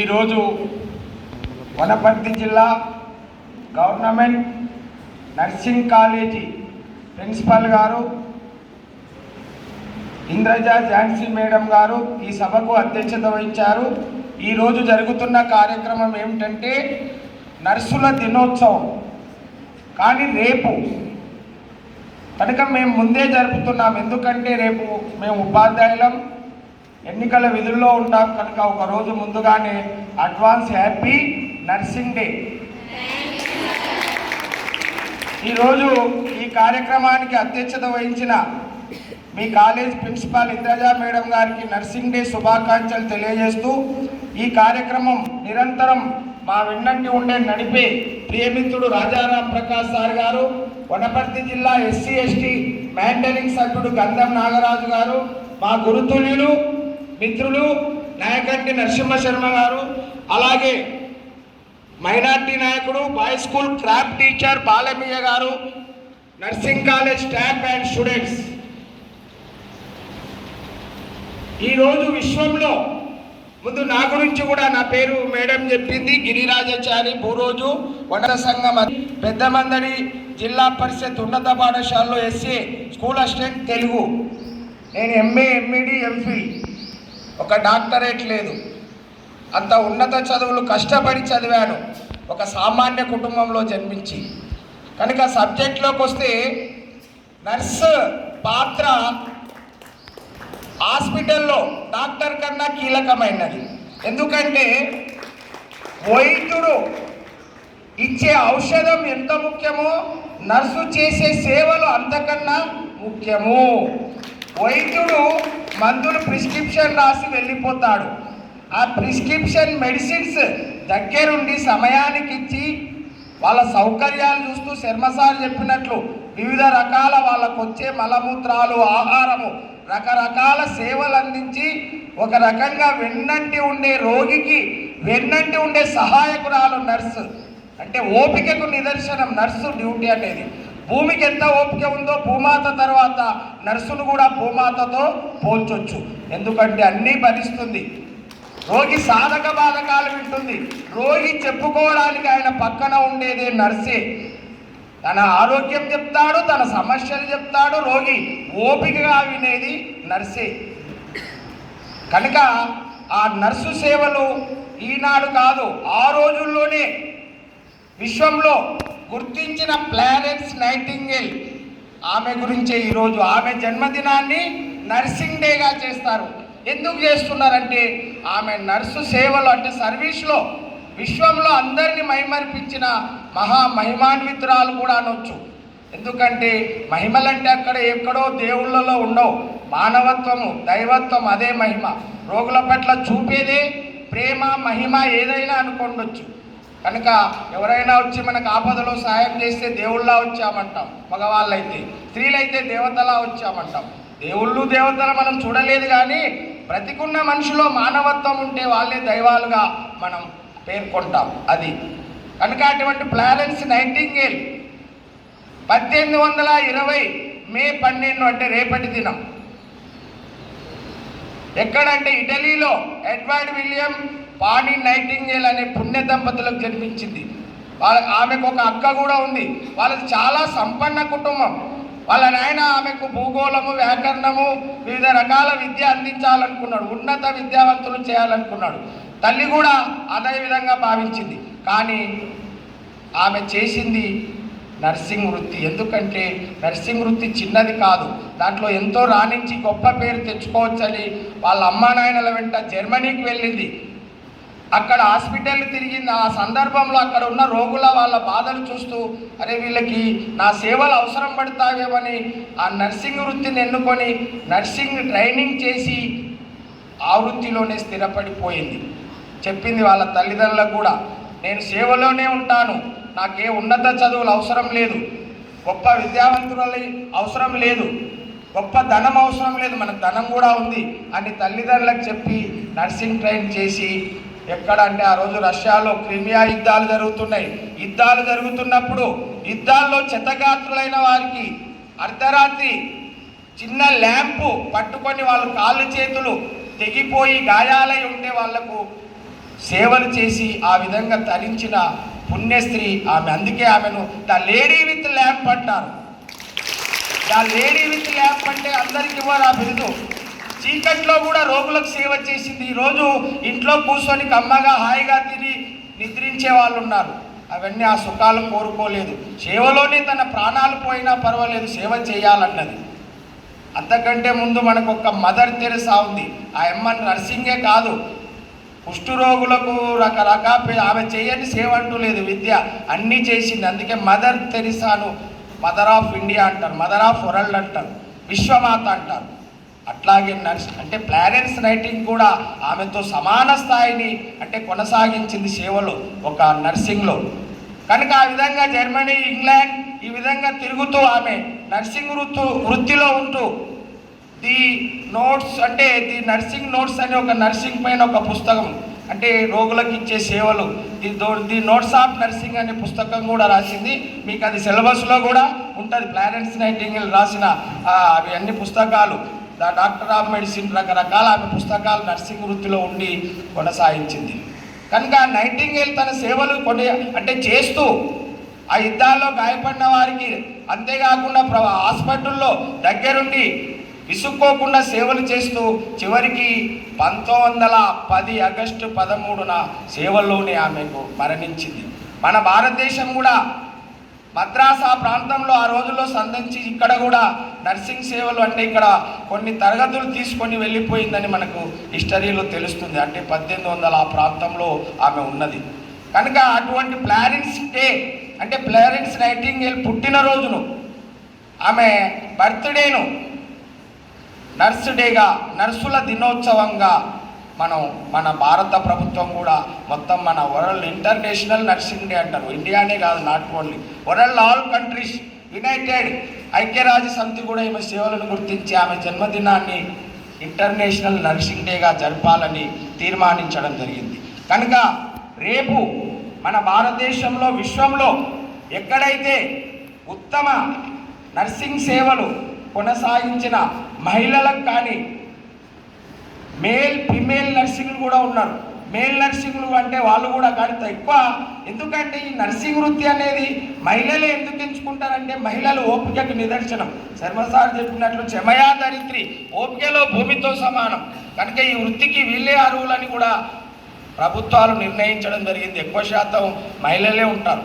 ఈరోజు వనపర్తి జిల్లా government nursing college principal గారు ఇంద్రజ ఝాన్సీ మేడం గారు ఈ సభకు అధ్యక్షత వహించారు. ఈరోజు జరుగుతున్న కార్యక్రమం ఏమిటంటే నర్సుల దినోత్సవం. కానీ రేపు కనుక మేము ముందే జరుపుతున్నాం. ఎందుకంటే రేపు మేము ఉపాధ్యాయులం. ఎన్నికల విధుల్లో ఉంటాం కనుక ఒక రోజు ముందుగానే అడ్వాన్స్ హ్యాపీ నర్సింగ్ డే. ఈరోజు ఈ కార్యక్రమానికి అధ్యక్షత వహించిన మీ కాలేజ్ ప్రిన్సిపాల్ ఇంద్రజా మేడం గారికి నర్సింగ్ డే శుభాకాంక్షలు తెలియజేస్తూ ఈ కార్యక్రమం నిరంతరం మా వెన్నంటి ఉండే నడిపే ప్రియమిత్రుడు రాజారాం ప్రకాష్ సార్ గారు వనపర్తి జిల్లా ఎస్సీ ఎస్టీ మ్యాండలింగ్ సభ్యుడు గంధం నాగరాజు గారు మా గురుతుల్యులు మిత్రులు నాయకంటి నరసింహ శర్మ గారు అలాగే మైనార్టీ నాయకుడు boy school craft teacher Balamiya గారు nursing college staff and students. ఈరోజు విశ్వంలో ముందు నా గురించి కూడా నా పేరు మేడం చెప్పింది గిరిరాజాచారి భూరోజు వనర సంఘం పెద్దమందడి జిల్లా పరిషత్ ఉన్నత పాఠశాలలో ఎస్ఏ స్కూల్ అసిస్టెంట్ తెలుగు. నేను ఎంఏ ఎంఈడి ఎంఫిల్ ఒక డాక్టరేట్ లేదు. అంత ఉన్నత చదువులు కష్టపడి చదివాను. ఒక సామాన్య కుటుంబంలో జన్మించి. కనుక సబ్జెక్ట్లోకి వస్తే నర్స్ పాత్ర హాస్పిటల్లో డాక్టర్ కన్నా కీలకమైనది. ఎందుకంటే వైద్యుడు ఇచ్చే ఔషధం ఎంత ముఖ్యమో నర్సు చేసే సేవలు అంతకన్నా ముఖ్యము. వైద్యుడు మందులు ప్రిస్క్రిప్షన్ రాసి వెళ్ళిపోతాడు. ఆ ప్రిస్క్రిప్షన్ మెడిసిన్స్ దగ్గరుండి సమయానికి ఇచ్చి వాళ్ళ సౌకర్యాలు చూస్తూ శర్మసార్ చెప్పినట్లు వివిధ రకాల వాళ్ళకు వచ్చే మలమూత్రాలు ఆహారము రకరకాల సేవలు అందించి ఒక రకంగా వెన్నంటి ఉండే రోగికి వెన్నంటి ఉండే సహాయకురాలు నర్సు. అంటే ఓపికకు నిదర్శనం నర్సు డ్యూటీ అనేది. భూమికి ఎంత ఓపిక ఉందో భూమాత తర్వాత నర్సును కూడా భూమాతతో పోల్చొచ్చు. ఎందుకంటే అన్నీ భరిస్తుంది. రోగి సాధక బాధకాలు వింటుంది. రోగి చెప్పుకోవడానికి ఆయన పక్కన ఉండేదే నర్సే. తన ఆరోగ్యం చెప్తాడు తన సమస్యలు చెప్తాడు రోగి ఓపికగా వినేది నర్సే. కనుక ఆ నర్సు సేవలు ఈనాడు కాదు ఆ రోజుల్లోనే విశ్వంలో గుర్తించిన ప్లారెన్స్ నైటింగేల్. ఆమె గురించే ఈరోజు ఆమె జన్మదినాన్ని నర్సింగ్ డేగా చేస్తారు. ఎందుకు చేస్తున్నారంటే ఆమె నర్సు సేవలు అంటే సర్వీస్లో విశ్వంలో అందరిని మైమరిపించిన మహా మహిమాన్వితురాలు కూడా అనొచ్చు. ఎందుకంటే మహిమలంటే అక్కడ ఎక్కడో దేవుళ్ళలో ఉండవు. మానవత్వము దైవత్వం అదే మహిమ. రోగుల పట్ల చూపేదే ప్రేమ మహిమ ఏదైనా అనుకోండొచ్చు. కనుక ఎవరైనా వచ్చి మనకు ఆపదలో సహాయం చేస్తే దేవుళ్ళ వచ్చామంటాం మగవాళ్ళైతే. స్త్రీలైతే దేవతలా వచ్చామంటాం. దేవుళ్ళు దేవతల మనం చూడలేదు కానీ బ్రతికున్న మనిషిలో మానవత్వం ఉంటే వాళ్ళే దైవాలుగా మనం పేర్కొంటాం. అది. కనుక అటువంటి ప్లారెన్స్ నైటింగేల్ పద్దెనిమిది వందల ఇరవై మే పన్నెండు అంటే రేపటి దినం. ఎక్కడంటే ఇటలీలో ఎడ్వర్డ్ విలియం పాణి నైటింగేల్ అనే పుణ్య దంపతులకు జన్మించింది. వాళ్ళ ఆమెకు ఒక అక్క కూడా ఉంది. వాళ్ళది చాలా సంపన్న కుటుంబం. వాళ్ళ నాయన ఆమెకు భూగోళము వ్యాకరణము వివిధ రకాల విద్య అందించాలనుకున్నాడు. ఉన్నత విద్యావంతులు చేయాలనుకున్నాడు. తల్లి కూడా అదే విధంగా భావించింది. కానీ ఆమె చేసింది నర్సింగ్ వృత్తి. ఎందుకంటే నర్సింగ్ వృత్తి చిన్నది కాదు. దాంట్లో ఎంతో రాణించి గొప్ప పేరు తెచ్చుకోవచ్చని వాళ్ళ అమ్మా నాయనల వెంట జర్మనీకి వెళ్ళింది. అక్కడ హాస్పిటల్ తిరిగింది. ఆ సందర్భంలో అక్కడ ఉన్న రోగుల వాళ్ళ బాధలు చూస్తూ అరే వీళ్ళకి నా సేవలు అవసరం పడతావేమని ఆ నర్సింగ్ వృత్తిని ఎన్నుకొని నర్సింగ్ ట్రైనింగ్ చేసి ఆ వృత్తిలోనే స్థిరపడిపోయింది. చెప్పింది వాళ్ళ తల్లిదండ్రులకు కూడా నేను సేవలోనే ఉంటాను. నాకే ఉన్నత చదువులు అవసరం లేదు. గొప్ప విద్యావంతులని అవసరం లేదు. గొప్ప ధనం అవసరం లేదు. మనకు ధనం కూడా ఉంది అని తల్లిదండ్రులకు చెప్పి నర్సింగ్ ట్రైన్ చేసి ఎక్కడంటే ఆ రోజు రష్యాలో క్రిమియా యుద్ధాలు జరుగుతున్నాయి. యుద్ధాలు జరుగుతున్నప్పుడు యుద్ధాల్లో చెత్తగాత్రులైన వారికి అర్ధరాత్రి చిన్న ల్యాంపు పట్టుకొని వాళ్ళు కాళ్ళు చేతులు తెగిపోయి గాయాలై ఉంటే వాళ్ళకు సేవలు చేసి ఆ విధంగా తరించిన పుణ్యస్త్రీ ఆమె. అందుకే ఆమెను ద లేడీ విత్ ల్యాంప్ అంటారు. ద లేడీ విత్ ల్యాంప్ అంటే అందరికి ఇవ్వరు ఆ బిరుదు? చీకట్లో కూడా రోగులకు సేవ చేసింది. ఈరోజు ఇంట్లో కూర్చొని కమ్మగా హాయిగా తిని నిద్రించే వాళ్ళు ఉన్నారు. అవన్నీ ఆ సుఖాలు కోరుకోలేదు. సేవలోనే తన ప్రాణాలు పోయినా పర్వాలేదు సేవ చేయాలన్నది. అంతకంటే ముందు మనకు ఒక మదర్ తెరసా ఉంది. ఆ అమ్మ నర్సింగే కాదు. కుష్ఠరోగులకు రకరకాల ఆమె చేయని సేవ అంటూ లేదు విద్య. అన్నీ చేసింది. అందుకే మదర్ తెరిసాను మదర్ ఆఫ్ ఇండియా అంటారు. మదర్ ఆఫ్ వరల్డ్ అంటారు. విశ్వమాత అంటారు. అట్లాగే నర్స్ అంటే ప్లారెన్స్ నైటింగ్ కూడా ఆమెతో సమాన స్థాయిని అంటే కొనసాగించింది సేవలో ఒక నర్సింగ్లో కనుక ఆ విధంగా జర్మనీ ఇంగ్లాండ్ ఈ విధంగా తిరుగుతూ ఆమె నర్సింగ్ వృత్తు వృత్తిలో ఉంటూ ది నోట్స్ అంటే ది నర్సింగ్ నోట్స్ అనే ఒక నర్సింగ్ పైన ఒక పుస్తకం అంటే రోగులకు ఇచ్చే సేవలు the the notes of nursing అనే పుస్తకం కూడా రాసింది. మీకు అది సిలబస్లో కూడా ఉంటుంది. ప్లారెన్స్ నైటింగ్ రాసిన అవి అన్ని పుస్తకాలు. ద డాక్టర్ ఆఫ్ మెడిసిన్ రకరకాల ఆమె పుస్తకాలు నర్సింగ్ వృత్తిలో ఉండి కొనసాగించింది. కనుక నైటింగేల్ తన సేవలు కొన్ని అంటే చేస్తూ ఆ యుద్ధాల్లో గాయపడిన వారికి అంతేకాకుండా ప్ర హాస్పిటల్లో దగ్గరుండి విసుక్కోకుండా సేవలు చేస్తూ చివరికి పంతొమ్మిది వందల పది ఆగస్టు పదమూడున సేవల్లోనే ఆమెకు మరణించింది. మన భారతదేశం కూడా మద్రాస్ ఆ ప్రాంతంలో ఆ రోజుల్లో సంధించి ఇక్కడ కూడా నర్సింగ్ సేవలు అంటే ఇక్కడ కొన్ని తరగతులు తీసుకొని వెళ్ళిపోయిందని మనకు హిస్టరీలో తెలుస్తుంది. అంటే పద్దెనిమిది వందల ఆ ప్రాంతంలో ఆమె ఉన్నది. కనుక అటువంటి ప్లారెన్స్ డే అంటే ప్లారెన్స్ నైటింగేల్ పుట్టినరోజును ఆమె బర్త్డేను నర్సు డేగా నర్సుల దినోత్సవంగా మనం మన భారత ప్రభుత్వం కూడా మొత్తం మన వరల్డ్ ఇంటర్నేషనల్ నర్సింగ్ డే అంటారు. ఇండియానే కాదు not only. World all countries united ఐక్యరాజ్య సమితి కూడా ఈమె సేవలను గుర్తించి ఆమె జన్మదినాన్ని ఇంటర్నేషనల్ నర్సింగ్ డేగా జరపాలని తీర్మానించడం జరిగింది. కనుక రేపు మన భారతదేశంలో విశ్వంలో ఎక్కడైతే ఉత్తమ నర్సింగ్ సేవలు కొనసాగించిన మహిళలకు కానీ మేల్ ఫిమేల్ నర్సింగ్లు కూడా ఉన్నారు. మేల్ నర్సింగ్లు అంటే వాళ్ళు కూడా కానీ ఎక్కువ ఎందుకంటే ఈ నర్సింగ్ వృత్తి అనేది మహిళలే ఎందుకు ఎంచుకుంటారంటే మహిళలు ఓపికకు నిదర్శనం. శర్మసార్ చెప్పినట్లు చెమయా దరిత్రి ఓపికలో భూమితో సమానం. కనుక ఈ వృత్తికి వీళ్ళే అర్హులని కూడా ప్రభుత్వాలు నిర్ణయించడం జరిగింది. ఎక్కువ శాతం మహిళలే ఉంటారు.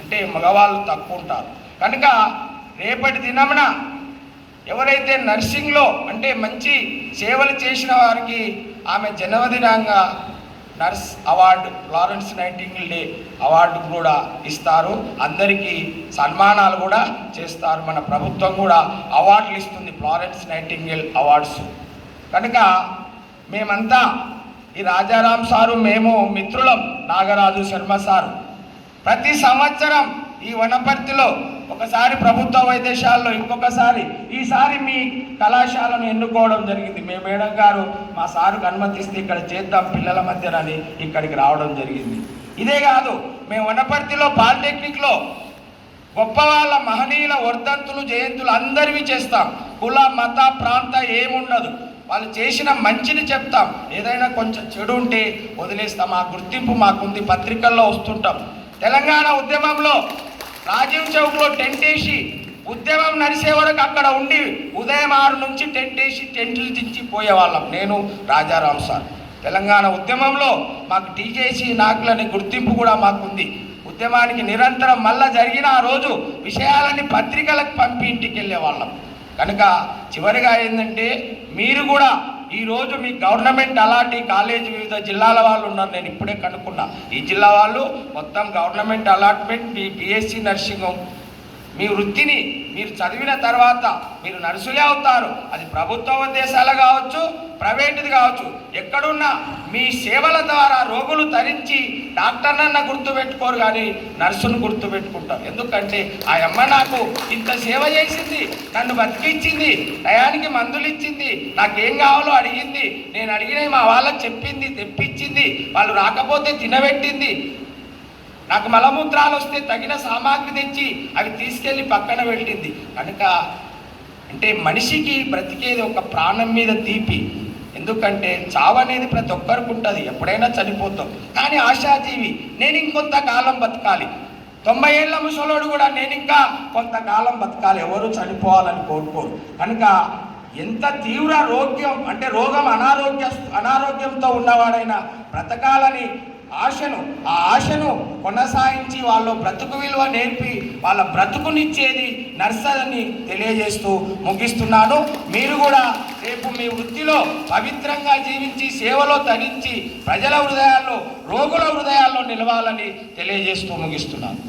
అంటే మగవాళ్ళు తక్కువ ఉంటారు. కనుక రేపటి దినమున ఎవరైతే నర్సింగ్లో అంటే మంచి సేవలు చేసిన వారికి ఆమె జన్మదినంగా nurse award Florence Nightingale day award కూడా ఇస్తారు. అందరికీ సన్మానాలు కూడా చేస్తారు. మన ప్రభుత్వం కూడా అవార్డులు ఇస్తుంది ఫ్లారెన్స్ నైటింగిల్ అవార్డ్స్. కనుక మేమంతా ఈ రాజారాం సారు మేము మిత్రులం నాగరాజు శర్మ సారు ప్రతి సంవత్సరం ఈ వనపర్తిలో ఒకసారి ప్రభుత్వ వైద్యశాలలో ఇంకొకసారి ఈసారి మీ కళాశాలను ఎన్నుకోవడం జరిగింది. మీ మేడం గారు మా సారుకు అనుమతిస్తే ఇక్కడ చేద్దాం పిల్లల మధ్యనని ఇక్కడికి రావడం జరిగింది. ఇదే కాదు మేము వనపర్తిలో పాలిటెక్నిక్లో గొప్ప వాళ్ళ మహనీయుల వర్ధంతులు జయంతులు అందరివి చేస్తాం. కుల మత ప్రాంత ఏముండదు. వాళ్ళు చేసిన మంచిని చెప్తాం. ఏదైనా కొంచెం చెడు ఉంటే వదిలేస్తాం. ఆ గుర్తింపు మాకుంది. పత్రికల్లో వస్తుంటాం. తెలంగాణ ఉద్యమంలో రాజీవ్ చౌక్లో టెంట్ వేసి ఉద్యమం నడిసే వరకు అక్కడ ఉండి ఉదయం ఆరు నుంచి టెంట్ వేసి టెంట్లు దించి పోయేవాళ్ళం. నేను రాజారాం సార్. తెలంగాణ ఉద్యమంలో మాకు టీజేసీ నాకులని గుర్తింపు కూడా మాకుంది. ఉద్యమానికి నిరంతరం మళ్ళా జరిగిన ఆ రోజు విషయాలని పత్రికలకు పంపి ఇంటికి వెళ్ళేవాళ్ళం కనుక చివరిగా ఏంటంటే మీరు కూడా ఈరోజు మీ గవర్నమెంట్ అలాంటి కాలేజ్ వివిధ జిల్లాల వాళ్ళు ఉన్నారు. నేను ఇప్పుడే కనుక్కున్నా. ఈ జిల్లా వాళ్ళు మొత్తం గవర్నమెంట్ అలాట్మెంట్ మీ బీఎస్సీ నర్సింగ్ మీ వృత్తిని మీరు చదివిన తర్వాత మీరు నర్సులే అవుతారు. అది ప్రభుత్వ ఉద్దేశాలు కావచ్చు ప్రైవేటుది కావచ్చు. ఎక్కడున్నా మీ సేవల ద్వారా రోగులు తరించి డాక్టర్నన్న గుర్తుపెట్టుకోరు కానీ నర్సును గుర్తుపెట్టుకుంటారు ఎందుకంటే ఆ అమ్మ నాకు ఇంత సేవ చేసింది నన్ను బతికించింది టయానికి మందులు ఇచ్చింది నాకేం కావాలో అడిగింది. నేను అడిగినవి మా వాళ్ళకి చెప్పింది తెప్పించింది. వాళ్ళు రాకపోతే తినబెట్టింది. నాకు మలమూత్రాలు వస్తే తగిన సామాగ్రి తెచ్చి అవి తీసుకెళ్ళి పక్కన పెట్టింది కనుక అంటే మనిషికి బ్రతికేది ఒక ప్రాణం మీద తీపి. ఎందుకంటే చావు అనేది ప్రతి ఒక్కరికి ఉంటుంది. ఎప్పుడైనా చనిపోతాం. కానీ ఆశాజీవి నేను ఇంకొంతకాలం బతకాలి. తొంభై ఏళ్ళ ముసలోడు కూడా నేను ఇంకా కొంతకాలం బతకాలి. ఎవరు చనిపోవాలని కోరుకోరు. కనుక ఎంత తీవ్ర రోగ్యం అంటే రోగం అనారోగ్య అనారోగ్యంతో ఉన్నవాడైనా బ్రతకాలని ఆశను ఆ ఆశను కొనసాగించి వాళ్ళ బ్రతుకు విలువ నేర్పి వాళ్ళ బ్రతుకునిచ్చేది నర్సని తెలియజేస్తూ ముగిస్తున్నాను. మీరు కూడా రేపు మీ వృత్తిలో పవిత్రంగా జీవించి సేవలో తగించి ప్రజల హృదయాల్లో రోగుల హృదయాల్లో నిలవాలని తెలియజేస్తూ ముగిస్తున్నాను.